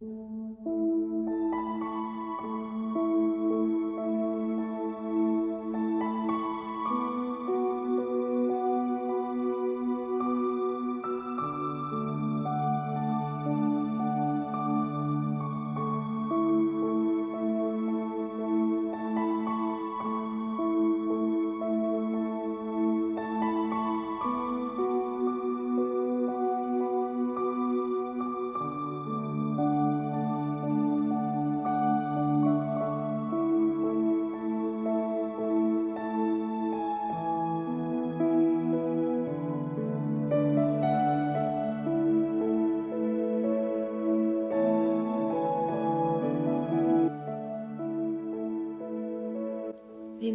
В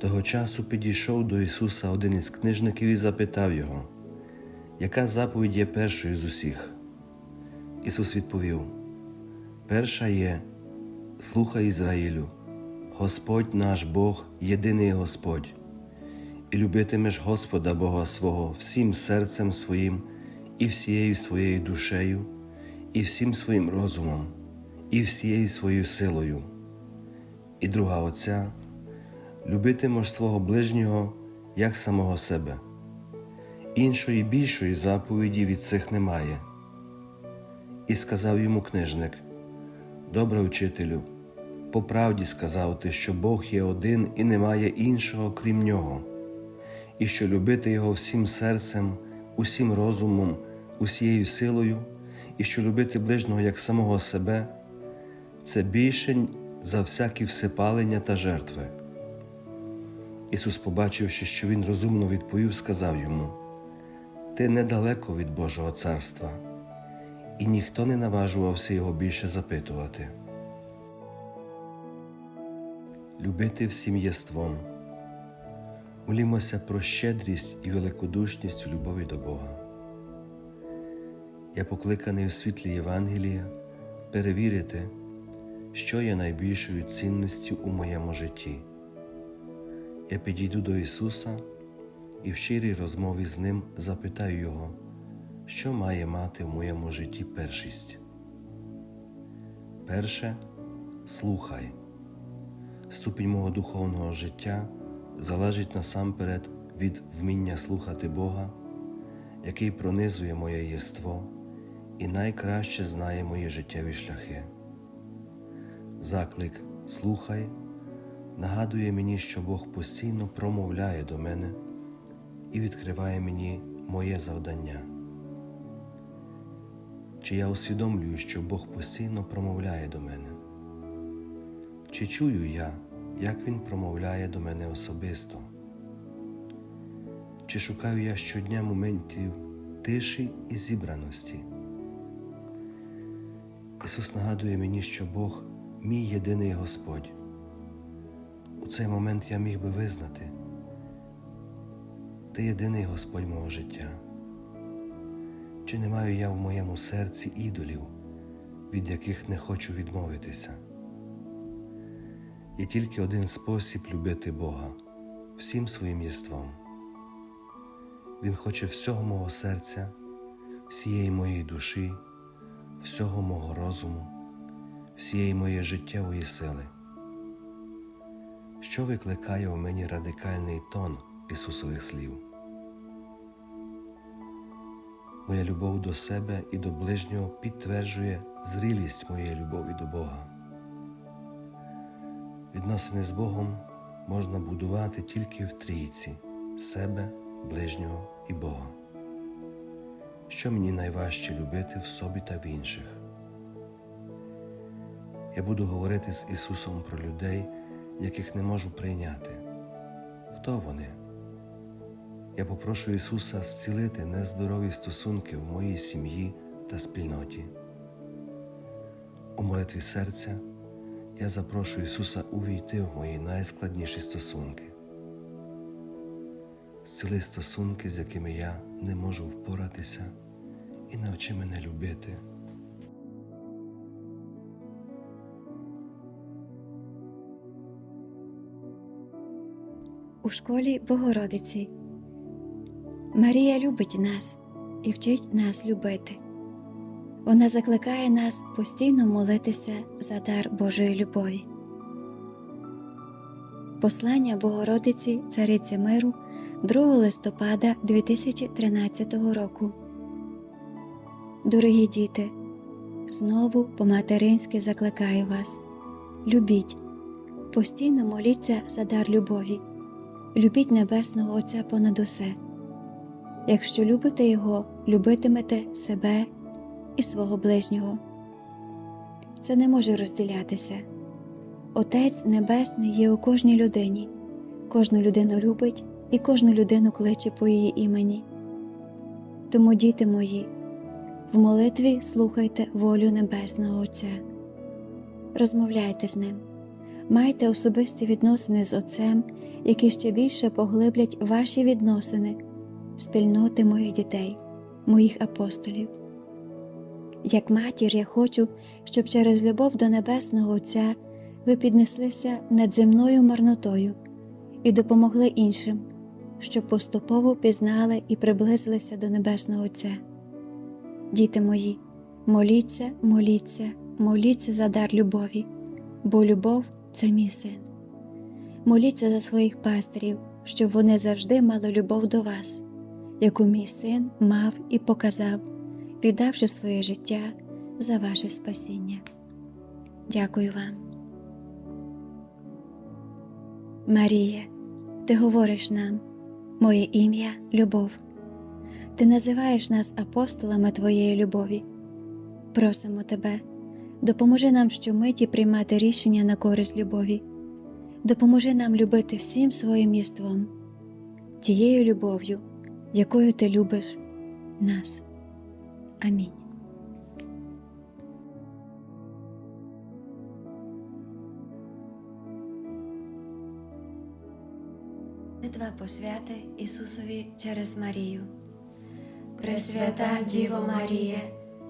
Того часу підійшов до Ісуса один із книжників і запитав його, яка заповідь є першою з усіх? Ісус відповів: Перша є слухай Ізраїлю, Господь наш Бог, єдиний Господь, і любитимеш Господа Бога свого всім серцем своїм, і всією своєю душею, і всім своїм розумом, і всією своєю силою. І друга Отця любитимеш свого ближнього як самого себе. Іншої більшої заповіді від цих немає. І сказав йому книжник: Добре учителю, по правді сказав ти, що Бог є один і немає іншого, крім нього, і що любити Його всім серцем, усім розумом, усією силою, і що любити ближнього як самого себе, це більше за всякі всепалення та жертви. Ісус, побачивши, що він розумно відповів, сказав йому: Ти недалеко від Божого царства, і ніхто не наважувався його більше запитувати. Любити всім єством. Молімося про щедрість і великодушність у любові до Бога. Я покликаний у світлі Євангелія перевірити, що є найбільшою цінністю у моєму житті я підійду до Ісуса і в щирій розмові з Ним запитаю Його, що має мати в моєму житті першість. Перше слухай. Ступінь мого духовного життя залежить насамперед від вміння слухати Бога, який пронизує моє єство і найкраще знає мої життєві шляхи. Заклик Слухай нагадує мені, що Бог постійно промовляє до мене і відкриває мені моє завдання. Чи я усвідомлюю, що Бог постійно промовляє до мене? Чи чую я, як Він промовляє до мене особисто? Чи шукаю я щодня моментів тиші і зібраності? Ісус нагадує мені, що Бог мій єдиний Господь. У цей момент я міг би визнати, ти єдиний Господь мого життя. Чи не маю я в моєму серці ідолів, від яких не хочу відмовитися? Є тільки один спосіб любити Бога всім своїм єством. Він хоче всього мого серця, всієї моєї душі, всього мого розуму, всієї моєї життєвої сили що викликає у мені радикальний тон Ісусових слів. Моя любов до себе і до ближнього підтверджує зрілість моєї любові до Бога. Відносини з Богом можна будувати тільки в трійці себе, ближнього і Бога. Що мені найважче любити в собі та в інших? Я буду говорити з Ісусом про людей, яких не можу прийняти. Хто вони? Я попрошу Ісуса зцілити нездорові стосунки в моїй сім'ї та спільноті. У молитві серця я запрошую Ісуса увійти в мої найскладніші стосунки. Зціли стосунки, з якими я не можу впоратися, і навчи мене любити. У школі Богородиці. Марія любить нас і вчить нас любити. Вона закликає нас постійно молитися за дар Божої любові. Послання Богородиці Цариці Миру 2 листопада 2013 року. Дорогі діти, знову по-материнськи закликаю вас. Любіть, постійно моліться за дар любові. Любіть Небесного Отця понад усе. Якщо любите Його, любитимете себе і свого ближнього. Це не може розділятися. Отець Небесний є у кожній людині, кожну людину любить і кожну людину кличе по її імені. Тому, діти мої, в молитві слухайте волю Небесного Отця, розмовляйте з ним, майте особисті відносини з Отцем які ще більше поглиблять ваші відносини, спільноти моїх дітей, моїх апостолів. Як матір, я хочу, щоб через любов до Небесного Отця ви піднеслися над земною марнотою і допомогли іншим, щоб поступово пізнали і приблизилися до Небесного Отця. Діти мої, моліться, моліться, моліться за дар любові, бо любов це мій син. Моліться за своїх пастирів, щоб вони завжди мали любов до вас, яку мій син мав і показав, віддавши своє життя за ваше спасіння. Дякую вам. Марія, ти говориш нам, моє ім'я любов. Ти називаєш нас апостолами Твоєї любові. Просимо тебе, допоможи нам щомиті приймати рішення на користь любові допоможи нам любити всім своїм єством, тією любов'ю, якою ти любиш нас. Амінь. Молитва посвяти Ісусові через Марію. Пресвята Діво Марія,